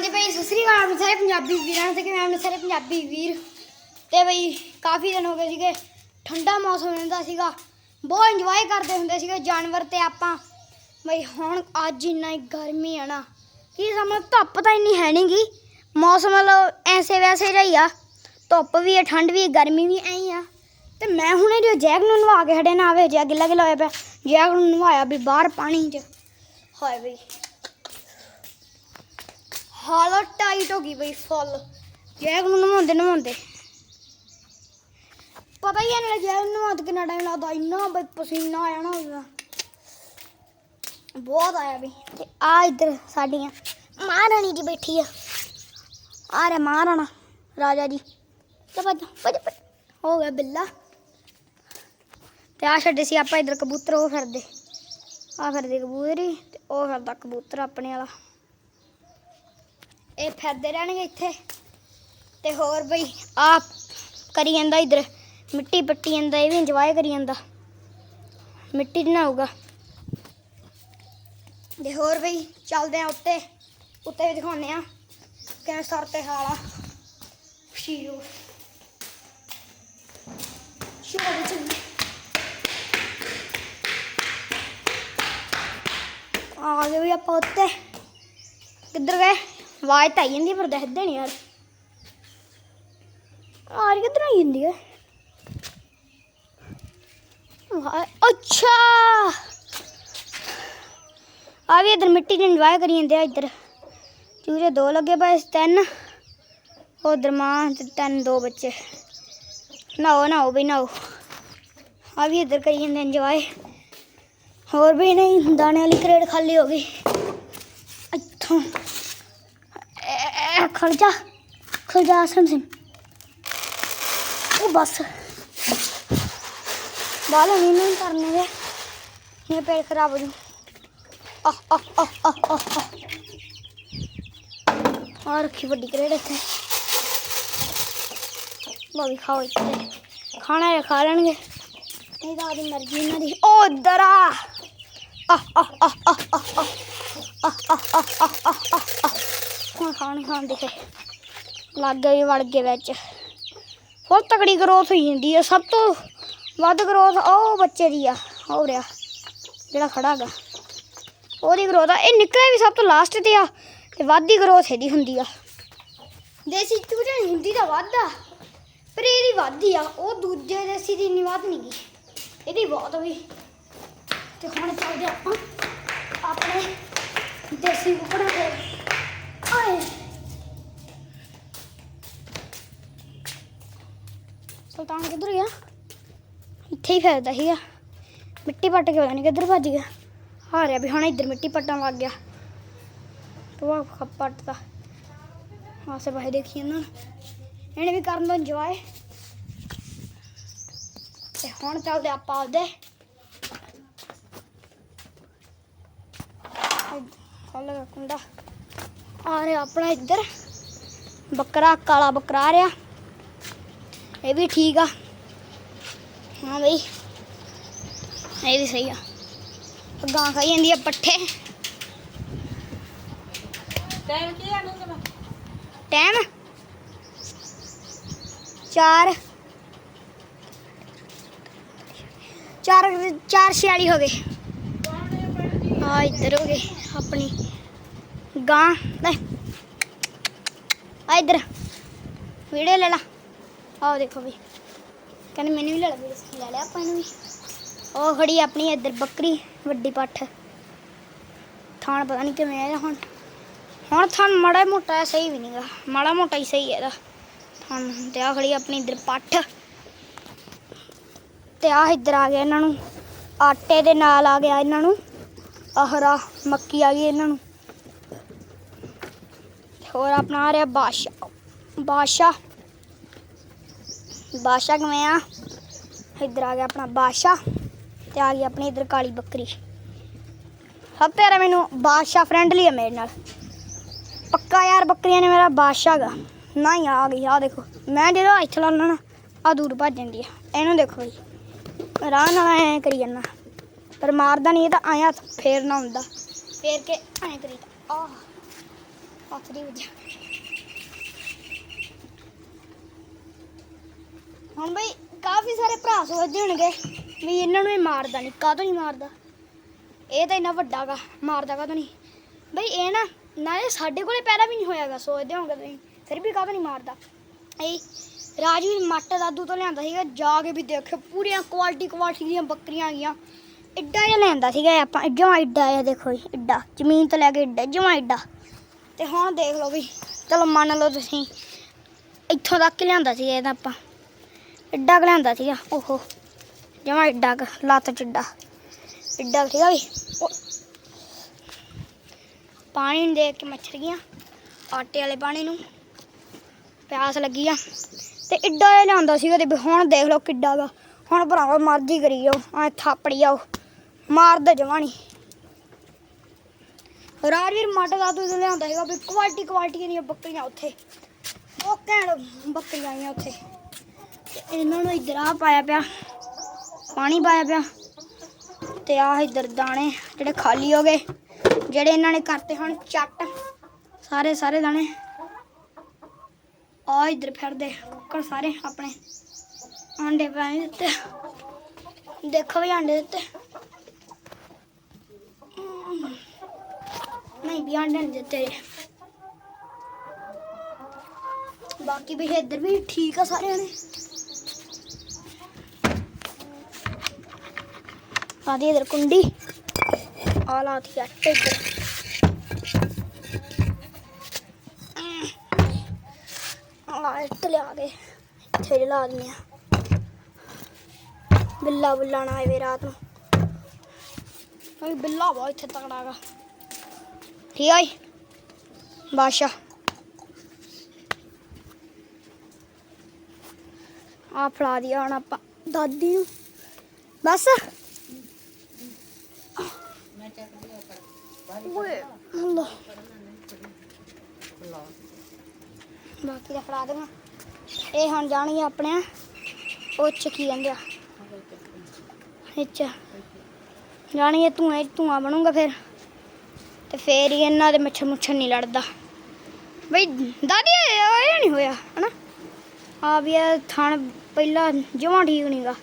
ਹਾਂਜੀ ਭਾਈ, ਸਤਿ ਸ੍ਰੀ ਅਕਾਲ ਸਾਰੇ ਪੰਜਾਬੀ ਵੀਰਾਂ ਤੇ ਕਿਵੇਂ ਆਪ ਸਾਰੇ ਪੰਜਾਬੀ ਵੀਰ। ਤੇ ਬਈ, ਕਾਫੀ ਦਿਨ ਹੋ ਗਏ ਸੀਗੇ, ਠੰਡਾ ਮੌਸਮ ਹੁੰਦਾ ਸੀਗਾ। ਬਹੁਤ ਇੰਜੋਏ ਕਰਦੇ ਹੁੰਦੇ ਸੀਗੇ ਜਾਨਵਰ ਤੇ ਆਪਾਂ। ਬਈ, ਹੁਣ ਅੱਜ ਇੰਨਾ ਹੀ ਗਰਮੀ ਆ ਨਾ। ਕੀ ਸਮਝ ਧੁੱਪ ਤਾਂ ਇੰਨੀ ਹੈ ਨਹੀਂਗੀ ਮੌਸਮ ਮਤਲਬ ਐਸੇ ਵੈਸੇ ਜਿਹਾ ਹੀ ਆ। ਧੁੱਪ ਵੀ ਹੈ ਠੰਡ ਵੀ ਹੈ ਗਰਮੀ ਵੀ ਐਂ ਹੀ ਆ। ਤੇ ਮੈਂ ਹੁਣੇ ਜੋ ਜੈਕ ਨੂੰ ਨਵਾ ਕੇ ਹਟੇ ਨਾ ਆਵੇ ਜਿਆ ਗਿੱਲਾ ਗਿੱਲਾ ਪਿਆ। ਜੈਕ ਨੂੰ ਨਵਾਇਆ ਵੀ ਬਾਹਰ ਪਾਣੀ 'ਚ। ਹਾਏ ਬਈ। ਹਾਲਤ ਟਾਈਟ ਹੋ ਗਈ ਬਈ ਫੁੱਲ ਜੈਕ ਨੂੰ ਨਵਾਉਂਦੇ ਨਵਾਉਂਦੇ ਪਤਾ ਹੀ ਨਹੀਂ ਲੱਗਿਆ ਨਵਾਉਣ ਕਿੰਨਾ ਟਾਈਮ ਲੱਗਦਾ, ਇੰਨਾ ਬਈ ਪਸੀਨਾ ਆਇਆ ਨਾ ਉਹਦਾ ਬਹੁਤ ਆਇਆ ਬਈ। ਤੇ ਆ ਇੱਧਰ ਸਾਡੀਆਂ ਮਹਾਰਾਣੀ ਜੀ ਬੈਠੀ ਆ। ਆ ਰੇ ਮਹਾਰਾਣਾ, ਰਾਜਾ ਜੀ। ਤੇ ਭੱਜ ਭੱਜ। ਹੋ ਗਿਆ ਬਿੱਲਾ। ਤੇ ਆ ਛੱਡੇ ਸੀ ਆਪਾਂ ਇੱਧਰ ਕਬੂਤਰ, ਉਹ ਫਿਰਦੇ। ਆ ਫਿਰਦੇ ਕਬੂਤਰੀ ਤੇ ਉਹ ਫਿਰਦਾ ਕਬੂਤਰ ਆਪਣੇ ਵਾਲਾ। ਇਹ ਫਿਰਦੇ ਰਹਿਣਗੇ ਇੱਥੇ। ਤੇ ਹੋਰ ਬਈ, ਆਪ ਕਰੀ ਜਾਂਦਾ ਇਧਰ। ਮਿੱਟੀ ਪੱਟੀ ਜਾਂਦਾ, ਇਹ ਵੀ ਇੰਜੋਏ ਕਰੀ ਜਾਂਦਾ। ਮਿੱਟੀ ਨਾ ਹੋਊਗਾ ਤੇ ਹੋਰ ਬਈ, ਚੱਲਦੇ ਆ ਉੱਤੇ। ਉੱਤੇ ਵੀ ਦਿਖਾਉਂਦੇ ਆ। ਕਿਵੇਂ ਸਰ ਤੇ ਹਾਲਾ ਸ਼ੀਰੋ। ਸ਼ੀਰੋ ਦੇ ਚੱਲ ਆ ਗਏ ਵੀ ਆਪਾਂ ਉੱਤੇ। ਕਿੱਧਰ ਗਏ? ਆਵਾਜ਼ ਤਾਂ ਆਈ ਜਾਂਦੀ ਪਰ ਦਿਖਦੇ ਨਹੀਂ ਯਾਰ। ਆ ਰਹੀ ਕਿੱਧਰ ਆਈ ਜਾਂਦੀ ਹੈ ਅੱਛਾ! ਆ ਵੀ ਇਧਰ ਮਿੱਟੀ ਦੇ ਇੰਜੋਏ ਕਰੀ ਜਾਂਦੇ ਆ ਇੱਧਰ। ਚੂਰੇ ਦੋ ਲੱਗੇ ਪਏ ਸੀ, ਤਿੰਨ। ਉਧਰ ਮਾਂ ਤੇ ਤਿੰਨ ਦੋ ਬੱਚੇ। ਨਾਓ ਨਾਓ ਵੀ ਨਾਓ ਆ ਵੀ ਇੱਧਰ ਕਰੀ ਜਾਂਦੇ ਇੰਜੋਏ ਹੋਰ ਵੀ ਨਹੀਂ ਦਾਣੇ ਵਾਲੀ ਕਰੇਟ ਖਾਲੀ ਹੋ ਗਈ। ਇੱਥੋਂ। ਐ ਖੜ ਜਾ ਸਮ ਸਮ ਉਹ ਬਸ ਬਾਲ ਨਹੀਂ ਨਹੀਂ ਕਰਨੇ ਦੇ ਇਹ ਪੇੜ ਖਰਾਬ ਹੋ ਜੂ ਆ ਆ ਆ ਆ ਆ ਆ ਰੱਖੀ ਵੱਡੀ ਕਰੇਟ ਇੱਥੇ ਲੋ ਵੀ ਖਾਓ ਇੱਥੇ ਖਾਣਾ ਇਹ ਖਾ ਲੈਣਗੇ ਨਹੀਂ ਤਾਂ ਆਦੀ ਮਰਜ਼ੀ ਇਹਨਾਂ ਦੀ ਉਹ ਇੱਧਰ ਆ ਆ ਆ ਆ ਆ ਆ ਆ ਹੁਣ ਖਾਣ ਖਾਣ ਦਿਖੇ ਲੱਗ ਗਏ ਵੜ ਗਏ ਵਿੱਚ। ਬਹੁਤ ਤਕੜੀ ਗਰੋਥ ਹੋਈ ਜਾਂਦੀ ਹੈ ਸਭ ਤੋਂ ਵੱਧ ਗਰੋਥ ਉਹ ਬੱਚੇ ਦੀ ਆ ਹੋ ਰਿਹਾ ਜਿਹੜਾ ਖੜਾ ਹੈਗਾ ਉਹਦੀ ਗਰੋਥ ਆ, ਇਹ ਨਿਕਲਿਆ ਵੀ ਸਭ ਤੋਂ ਲਾਸਟ ਤੇ ਆ ਤੇ ਵੱਧ ਗਰੋਥ ਇਹਦੀ ਹੁੰਦੀ ਆ। ਦੇਸੀ ਚੂਰੇ ਨਹੀਂ ਹੁੰਦੀ ਤਾਂ ਵੱਧ ਆ, ਪਰ ਇਹਦੀ ਵੱਧ ਹੀ ਆ, ਉਹ ਦੂਜੇ ਦੇਸੀ ਦੀ ਇੰਨੀ ਵੱਧ ਨਹੀਂ ਗਈ ਇਹਦੀ ਬਹੁਤ ਵੀ ਤੇ ਹੁਣ ਚੱਲਦੇ ਆਪਾਂ ਆਪਣੇ ਦੇਸੀ ਕੁਕੜਾ ਤੇ। ਆਏ ਸੁਲਤਾਨ ਕਿੱਧਰ ਗਿਆ ਇੱਥੇ ਹੀ ਫਿਰਦਾ ਸੀਗਾ ਮਿੱਟੀ ਪੱਟ ਕੇ ਪਤਾ ਨਹੀਂ ਕਿੱਧਰ ਭੱਜ ਗਿਆ ਆ ਰਿਹਾ ਵੀ ਹੁਣ ਇੱਧਰ ਮਿੱਟੀ ਪੱਟਣ ਲੱਗ ਗਿਆ ਤੂੰ ਖੱਪ ਪੱਟਦਾ ਆਸੇ ਪਾਸੇ ਦੇਖੀ ਨਾ ਇਹਨੇ ਵੀ ਕਰਨ ਦਾ ਇੰਜੋਏ ਤੇ ਹੁਣ ਚੱਲਦੇ ਆਪਾਂ ਆਪਦੇ ਖੋਲ ਲਗਾ ਕੁੰਡਾ ਆ ਰਿਹਾ ਆਪਣਾ ਇੱਧਰ। ਬੱਕਰਾ ਕਾਲਾ ਬੱਕਰਾ ਆ ਰਿਹਾ। ਇਹ ਵੀ ਠੀਕ ਆ। ਹਾਂ ਬਈ ਇਹ ਵੀ ਸਹੀ ਆ। ਗਾਂ ਖਾਈ ਜਾਂਦੀ ਆ ਪੱਠੇ। ਟਾਈਮ ਕੀ ਆ ਨੂੰ ਟਾਈਮ 4 ਚਾਰ। ਚਾਰ ਛਿਆਲੀ ਹੋ ਗਏ। ਆ ਇੱਧਰ ਹੋ ਗਏ ਆਪਣੀ। ਗਾਂ ਲੈ। ਆ ਇੱਧਰ ਵੀਡੀਓ ਲੈ ਲਾ। ਆਓ ਦੇਖੋ ਵੀ। ਕਹਿੰਦੇ ਮੈਨੂੰ ਵੀ ਲੈ ਲਾ ਵੀਡੀਓ ਲੈ ਲਿਆ ਆਪਾਂ ਇਹਨੂੰ ਵੀ। ਉਹ ਖੜੀ ਆਪਣੀ ਇੱਧਰ, ਬੱਕਰੀ, ਵੱਡੀ ਪੱਠ। ਥਾਣ ਪਤਾ ਨਹੀਂ ਕਿਵੇਂ ਆਇਆ ਹੁਣ। ਹੁਣ ਥਾਣ ਮਾੜਾ ਮੋਟਾ ਜਿਹਾ ਸਹੀ ਵੀ ਨਹੀਂਗਾ ਮਾੜਾ ਮੋਟਾ ਹੀ ਸਹੀ ਹੈ ਇਹਦਾ। ਥਾਣ ਤੇ ਆ ਖੜੀ ਆਪਣੀ ਇੱਧਰ ਪੱਠ। ਤੇ ਆ ਇੱਧਰ ਆ ਗਿਆ ਇਹਨਾਂ ਨੂੰ। ਆਟੇ ਦੇ ਨਾਲ ਆ ਗਿਆ ਇਹਨਾਂ ਨੂੰ। ਆਹਰਾ ਮੱਕੀ ਆ ਗਈ ਇਹਨਾਂ ਨੂੰ। ਹੋਰ ਆਪਣਾ ਆ ਰਿਹਾ ਬਾਦਸ਼ਾਹ ਬਾਦਸ਼ਾਹ ਬਾਦਸ਼ਾਹ ਕਿਵੇਂ ਆ? ਇੱਧਰ ਆ ਗਿਆ ਆਪਣਾ ਬਾਦਸ਼ਾਹ ਤੇ ਆ ਗਈ ਆਪਣੀ ਇੱਧਰ ਕਾਲੀ ਬੱਕਰੀ। ਸਭ ਤੋਂ ਮੈਨੂੰ ਬਾਦਸ਼ਾਹ ਫਰੈਂਡਲੀ ਆ ਮੇਰੇ ਨਾਲ। ਪੱਕਾ ਯਾਰ ਬੱਕਰੀਆਂ ਨੇ ਮੇਰਾ ਬਾਦਸ਼ਾਹ ਗਾ। ਨਾ ਹੀ ਆ ਗਈ ਆ ਦੇਖੋ। ਮੈਂ ਜਦੋਂ ਇੱਥੇ ਲਾ ਨਾ ਆ ਦੂਰ ਭੱਜ ਜਾਂਦੀ ਆ। ਇਹਨੂੰ ਦੇਖੋ ਜੀ। ਰਾਹ ਨਾਲ ਐ ਕਰੀ ਜਾਂਦਾ। ਪਰ ਮਾਰਦਾ ਨਹੀਂ ਇਹ ਤਾਂ ਆਇਆ ਫੇਰ ਨਾ ਹੁੰਦਾ। ਫੇਰ ਕੇ ਐ ਕਰੀਦਾ ਆਹ। ਹੱਥ ਦੀ ਵੱਜਿਆ ਹੁਣ ਬਈ ਕਾਫੀ ਸਾਰੇ ਭਰਾ ਸੋਚਦੇ ਹੋਣਗੇ ਵੀ ਇਹਨਾਂ ਨੂੰ ਇਹ ਮਾਰਦਾ ਨਹੀਂ ਕਾਹਤੋਂ ਨਹੀਂ ਮਾਰਦਾ? ਇਹ ਤਾਂ ਇੰਨਾ ਵੱਡਾ ਗਾ ਮਾਰਦਾ ਕਾਹਤੋਂ ਨਹੀਂ ਬਈ ਇਹ ਨਾ, ਨਾਲੇ ਸਾਡੇ ਕੋਲੇ ਪੈਦਾ ਵੀ ਨਹੀਂ ਹੋਇਆਗਾ, ਸੋਚਦੇ ਹੋਣਗੇ ਤੁਸੀਂ, ਫਿਰ ਵੀ ਕਾਹਤੋਂ ਨਹੀਂ ਮਾਰਦਾ? ਇਹ ਰਾਜਵੀਰ ਮੱਟ ਦਾਦੂ ਤੋਂ ਲਿਆਂਦਾ ਸੀਗਾ, ਜਾ ਕੇ ਵੀ ਦੇਖਿਓ, ਪੂਰੀਆਂ ਕੁਆਲਿਟੀ ਕੁਆਲਿਟੀ ਦੀਆਂ ਬੱਕਰੀਆਂ ਆ ਗਈਆਂ ਇੱਡਾ ਜਿਹਾ ਲਿਆਂਦਾ ਸੀਗਾ ਆਪਾਂ ਜਮਾ ਇੱਡਾ ਆ ਦੇਖੋ ਜੀ, ਇੱਡਾ, ਜ਼ਮੀਨ ਤੋਂ ਲੈ ਕੇ ਇੱਡਾ, ਜਮਾ ਇੱਡਾ। ਤੇ ਹੁਣ ਦੇਖ ਲਓ ਵੀ ਚਲੋ ਮੰਨ ਲਓ ਤੁਸੀਂ ਇੱਥੋਂ ਤੱਕ ਲਿਆਂਦਾ ਸੀ ਇਹਦਾ ਆਪਾਂ। ਇੱਡਾ ਕੁ ਲਿਆਂਦਾ ਸੀਗਾ ਓਹੋ। ਜਮਾ ਇੱਡਾ ਕੁ, ਲੱਤ ਚਿੱਡਾ ਇੱਡਾ। ਇੱਡਾ ਕੁ ਸੀਗਾ ਵੀ ਪਾਣੀ ਨੂੰ ਦੇਖ ਕੇ ਮੱਛਰ ਗਿਆ ਆਟੇ ਵਾਲੇ ਪਾਣੀ ਨੂੰ। ਪਿਆਸ ਲੱਗੀ ਆ। ਤੇ ਇੱਡਾ ਇਹ ਲਿਆਂਦਾ ਸੀਗਾ ਤੇ ਹੁਣ ਦੇਖ ਲਓ ਕਿੱਡਾ ਗਾ ਹੁਣ ਭਰਾਵਾ ਮਰਜ਼ੀ ਕਰੀ ਜਾਓ ਐ ਥਾਪੜੀ ਜਾਓ ਮਾਰਦਾ ਜਮਾ ਨਹੀਂ ਰਾਜਵੀਰ ਮੱਟ ਦਾ ਤੂੰ ਲਿਆਂਦਾ ਸੀਗਾ ਵੀ ਕੁਆਲਟੀ ਕੁਆਲਟੀ ਦੀਆਂ ਬੱਕਰੀਆਂ ਉੱਥੇ। ਉਹ ਘੈਂਟ ਬੱਕਰੀਆਂ ਆਈਆਂ ਉੱਥੇ। ਤੇ ਇਹਨਾਂ ਨੂੰ ਇੱਧਰ ਆ ਪਾਇਆ ਪਿਆ, ਪਾਣੀ ਪਾਇਆ ਪਿਆ। ਤੇ ਆਹ ਇੱਧਰ ਦਾਣੇ ਜਿਹੜੇ ਖਾਲੀ ਹੋ ਗਏ, ਜਿਹੜੇ ਇਹਨਾਂ ਨੇ ਕਰਤੇ ਹੁਣ ਚੱਟ, ਸਾਰੇ ਸਾਰੇ ਦਾਣੇ। ਆ ਇੱਧਰ ਫਿਰਦੇ ਕੁੱਕੜ ਸਾਰੇ ਆਪਣੇ। ਆਂਡੇ ਪਾਏ ਦਿੱਤੇ। ਦੇਖੋ ਵੀ ਆਂਡੇ ਦਿੱਤੇ। ਨਹੀਂ, ਵੀ ਆਂਡੇ ਨਹੀਂ ਦਿੱਤੇ ਬਾਕੀ ਵੀ ਇੱਧਰ ਵੀ ਠੀਕ ਆ ਸਾਰਿਆਂ ਨੇ ਆਦੀ ਇਧਰ ਕੁੰਡੀ। ਆ ਲਾਤੀ ਆਟੇ ਇੱਧਰ। ਆ ਇੱਟ ਲਿਆ ਕੇ ਇੱਥੇ ਜਲਾ ਦਿੰਦੇ ਆ। ਬਿੱਲਾ ਬੁੱਲਾ ਨਾ ਆਵੇ ਰਾਤ ਨੂੰ। ਬਿੱਲਾ ਬਹੁਤ ਇੱਥੇ ਤਕੜਾ ਠੀਕ ਆਈ। ਬਾਦਸ਼ਾਹ। ਆ ਫੜਾ ਦਿਆ ਹੁਣ ਆਪਾਂ ਦਾਦੀ ਨੂੰ। ਬਸ। ਓਏ। ਅੱਲਾ ਬਾਕੀ ਦਾ ਫੜਾ ਦੇਣਾ। ਇਹ ਹੁਣ ਜਾਣਗੇ ਆਪਣੇ। ਉਹ ਚ ਕੀ ਕਹਿੰਦੇ ਆ? ਅੱਛਾ ਜਾਣਗੇ ਧੂਆਂ ਧੂਆਂ ਬਣੂਗਾ ਫਿਰ। ਤੇ ਫੇਰ ਹੀ ਇਹਨਾਂ ਦੇ ਮੱਛਰ ਮੁੱਛਰ ਨਹੀਂ ਲੜਦਾ। ਬਈ ਦਾਦੀ, ਇਹ ਇਹ ਨਹੀਂ ਹੋਇਆ, ਹਨਾ? ਆ ਵੀ ਇਹ ਥਣ ਪਹਿਲਾਂ ਜਮਾਂ ਠੀਕ ਨਹੀਂਗਾ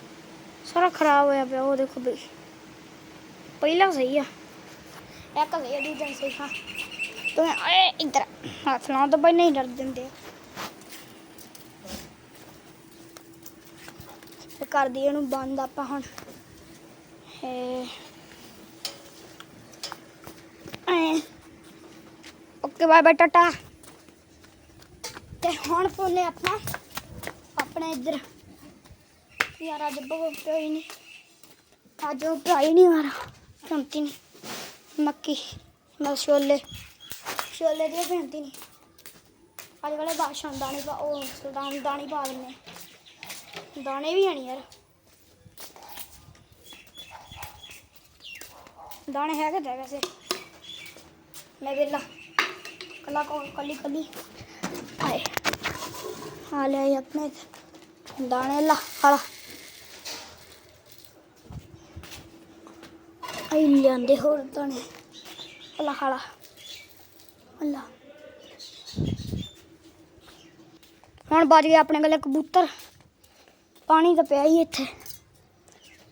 ਸਾਰਾ ਖਰਾਬ ਹੋਇਆ ਪਿਆ, ਉਹ ਦੇਖੋ ਬਈ। ਪਹਿਲਾਂ ਸਹੀ ਆ। ਇੱਕ ਸਹੀ ਦੂਜਾ ਸਹੀ ਹਾਂ ਤੂੰ ਏ ਇੱਧਰ, ਹੱਥ ਲਾਉਣ ਤੋਂ ਬਈ, ਨਹੀਂ ਡਰ ਦਿੰਦੇ ਕਰਦੀ ਤੇ ਇਹਨੂੰ ਬੰਦ ਆਪਾਂ ਹੁਣ। ਇਹ ਓਕੇ, ਬਾਏ ਬਾਏ, ਟਾਟਾ। ਤੇ ਹੁਣ ਪੋਨੇ ਆਪਾਂ, ਆਪਣੇ ਇੱਧਰ। ਯਾਰ, ਅੱਜ ਬਹੁਤ ਪਿਆ ਨਹੀਂ। ਅੱਜ ਉਹ ਪਿਆ ਨਹੀਂ ਮਾਰਾ ਚੰਤੀ ਨਹੀਂ। ਮੱਕੀ, ਨਾਲ ਛੋਲੇ। ਛੋਲੇ ਦੀ ਭੈਣਤੀ ਨਹੀਂ। ਅੱਜ ਵਾਲੇ ਬਾਦਸ਼ਾਹ ਨੂੰ ਦਾਣੇ ਪਾ ਉਹ ਸੁਲਤਾਨ ਦਾਣੇ ਪਾ ਦਿੰਨੇ ਦਾਣੇ ਵੀ ਆਣੀ ਯਾਰ। ਦਾਣੇ ਹੈਗੇ ਤਾਂ ਵੈਸੇ ਮੈਂ ਵੇਲਾ। ਕੱਲਾ ਕੱਲੀ ਕੱਲੀ। ਆਏ। ਆ ਲੈ ਆਪਣੇ ਦਾਣੇ ਲਾ ਹਾਲਾ ਆਈ ਲਿਆਂਦੇ ਹੋਰ ਦਾਣੇ। ਹਾਲਾ ਹਾਲਾ ਹਾਲਾ ਹੁਣ ਬਚ ਗਏ ਆਪਣੇ ਕੋਲ ਕਬੂਤਰ। ਪਾਣੀ ਤਾਂ ਪਿਆ ਹੀ ਇੱਥੇ।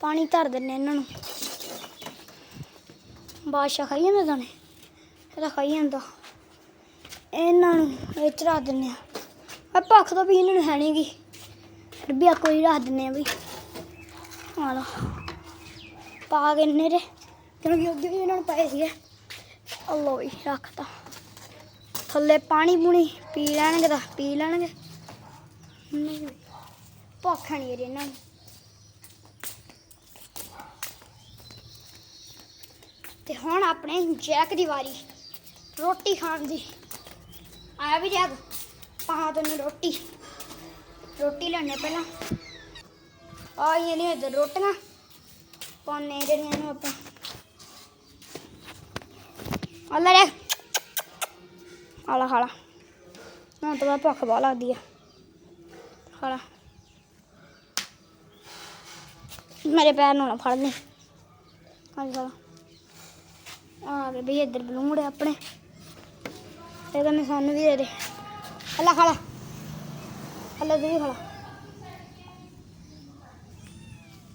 ਪਾਣੀ ਧਰ ਦਿੰਨੇ ਇਹਨਾਂ ਨੂੰ। ਬਾਦਸ਼ਾਹ ਖਾਈ ਜਾਂਦੇ ਦਾਣੇ? ਇਹ ਤਾਂ ਜਾਂਦਾ। ਇਹਨਾਂ ਨੂੰ ਇਹ ਚ ਰੱਖ ਦਿੰਨੇ ਆ ਆ ਭੱਖ ਤਾਂ ਵੀ ਇਹਨਾਂ ਨੂੰ ਹੈ ਨਹੀਂਗੀ ਫਿਰ ਵੀ ਆ ਕੋਈ ਰੱਖ ਦਿੰਨੇ ਆ ਵੀ ਆ ਲਓ। ਪਾ ਕੇ ਨੇਰੇ ਕਿਉਂਕਿ ਅੱਗੇ ਵੀ ਇਹਨਾਂ ਨੂੰ ਪਏ ਸੀਗੇ। ਅੱਲੋ ਵੀ ਰੱਖਤਾ ਥੱਲੇ ਪਾਣੀ ਪੂਣੀ ਪੀ ਲੈਣਗੇ ਤਾਂ ਪੀ ਲੈਣਗੇ। ਨਹੀਂ ਭੁੱਖ ਨਹੀਂ ਇਹਨਾਂ ਨੂੰ। ਤੇ ਹੁਣ ਆਪਣੇ ਜੈਕ ਦੀ ਵਾਰੀ। ਰੋਟੀ ਖਾਣ ਦੀ। ਆਇਆ ਵੀ ਜੈਕ ਪਾ ਤੈਨੂੰ ਰੋਟੀ। ਰੋਟੀ ਲੈਣੇ ਪਹਿਲਾਂ। ਆਈਆਂ ਨੇ ਇੱਧਰ ਰੋਟੀਆਂ। ਪਾਉਣੇ ਜਿਹੜੀਆਂ ਨੂੰ ਆਪਾਂ। ਅੱਲਾ ਰੇ ਆਲਾ ਖਾਲਾ। ਹੁਣ ਤਾਂ ਭੁੱਖ ਬਹੁਤ ਲੱਗਦੀ ਆ। ਖਾਲਾ। ਮੇਰੇ ਪੈਰ ਨੂੰ ਨਾ ਫੜ ਲਈ ਅੱਜ ਖਾਲਾ। ਆ ਗਏ ਵੀ ਇੱਧਰ ਬਲੂੰਗੜੇ ਆਪਣੇ। ਇਹ ਤਾਂ ਸਾਨੂੰ ਵੀ ਦੇ ਦੇ। ਅੱਲਾ ਖਾ ਲਾ ਅੱਲਾ ਤੂੰ ਵੀ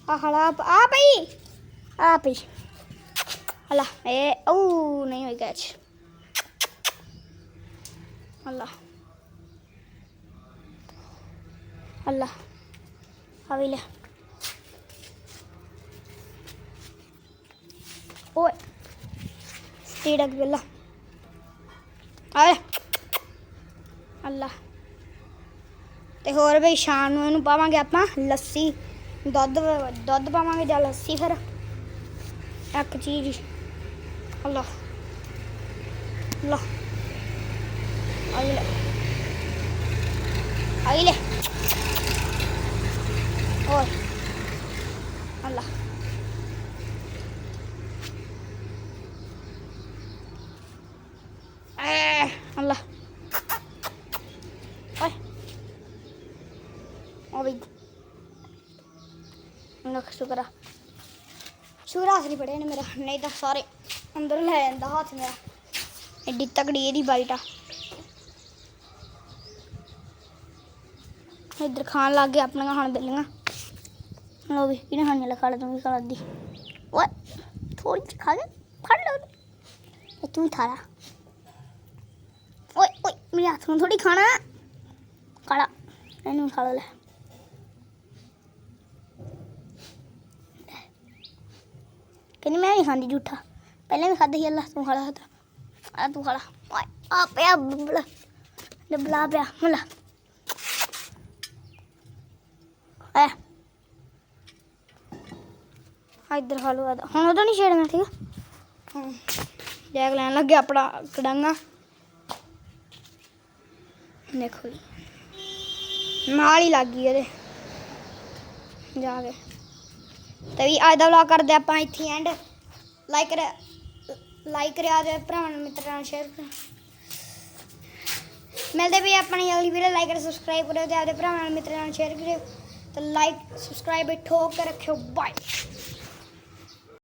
ਆ ਖਾ ਆ ਪਈ। ਆ ਪਈ। ਅੱਲਾ ਇਹ ਓ ਨਹੀਂ ਹੋਈ ਕੈਚ ਅੱਲਾ ਅੱਲਾ ਆ ਵੀ ਲੈ। ਓਏ। ਸਟੀਡਕ ਬਿੱਲਾ ਆਏ। ਅੱਲਾ। ਤੇ ਹੋਰ ਬਈ, ਸ਼ਾਮ ਨੂੰ ਇਹਨੂੰ ਪਾਵਾਂਗੇ ਆਪਾਂ ਲੱਸੀ। ਦੁੱਧ ਦੁੱਧ ਪਾਵਾਂਗੇ ਜਾਂ ਲੱਸੀ ਫਿਰ। ਇੱਕ ਚੀਜ਼। ਅੱਲਾ। ਅੱਲਾ। ਆਈ ਲੈ। ਆਈ ਲੈ। ਓਏ ਅੱਲਾ। ਹੱਥ ਨਹੀਂ ਪੜਿਆ ਨੇ ਮੇਰਾ। ਨਹੀਂ ਤਾਂ ਸਾਰੇ ਅੰਦਰ ਲੈ ਜਾਂਦਾ ਹੱਥ ਮੇਰਾ। ਐਡੀ ਤਕੜੀ ਇਹਦੀ ਬਾਈਟ ਆ। ਇੱਧਰ ਖਾਣ ਲੱਗ ਗਏ ਆਪਣੀਆਂ ਖਾਣ ਬਿੱਲੀਆਂ ਲੋ ਵੀ, ਕਿਹਨੇ ਖਾਣੇ ਲਾ ਖਾ ਲੈ ਤੂੰ ਵੀ ਖਾ ਦੀ। ਓਏ ਥੋੜੀ ਜਿਹੀ ਖਾ ਲੈ, ਫੜ ਲਓ ਇਹ ਤੂੰ ਖਾ ਓਏ ਓਏ, ਮੇਰੇ ਹੱਥ ਨੂੰ ਥੋੜੀ ਖਾਣਾ। ਕਾਲਾ ਇਹਨੂੰ ਖਾ ਲੈ। ਕਹਿੰਦੀ ਮੈਂ ਨਹੀਂ ਖਾਂਦੀ ਝੂਠਾ। ਪਹਿਲਾਂ ਵੀ ਖਾਧੀ ਸੀ, ਅੱਲਾ ਤੂੰ ਖਾ ਹੱਥ ਆ ਤੂੰ ਖਾ ਆ ਪਿਆ ਬਬਲਾ ਡਬਲਾ ਪਿਆ ਮਲਾ ਆ ਆ ਇੱਧਰ ਖਾ ਲਓ ਆਦਾ ਹੁਣ ਉਹਦਾ ਨਹੀਂ ਛੇੜਨਾ, ਠੀਕ ਆ? ਹਾਂ। ਜੈਕ ਲੈਣ ਲੱਗੇ ਆਪਣਾ ਕੜਾਂਗਾ। ਦੇਖੋ ਜੀ। ਨਾਲ ਹੀ ਲੱਗ ਗਈ ਇਹਦੇ। ਜਾ ਕੇ। ਤੇ ਵੀ ਅੱਜ ਦਾ ਵਲੌਗ ਕਰਦੇ ਆਪਾਂ ਇੱਥੇ ਐਂਡ ਲਾਈਕ ਕਰ ਲਾਈਕ ਕਰਿਆ ਤੇ ਭਰਾਵਾਂ ਨੂੰ, ਮਿੱਤਰਾਂ ਨਾਲ ਸ਼ੇਅਰ ਕਰ ਮਿਲਦੇ ਵੀ ਆਪਣੀ ਅਗਲੀ ਵੀਡੀਓ ਲਾਈਕ ਕਰ ਸਬਸਕ੍ਰਾਈਬ ਕਰਿਓ ਤੇ ਆਪਦੇ ਭਰਾਵਾਂ ਨਾਲ ਮਿੱਤਰਾਂ ਨਾਲ ਸ਼ੇਅਰ ਕਰਿਓ। ਤੇ ਲਾਈਕ ਸਬਸਕ੍ਰਾਈਬ ਠੋਕ ਕੇ ਰੱਖਿਓ। ਬਾਏ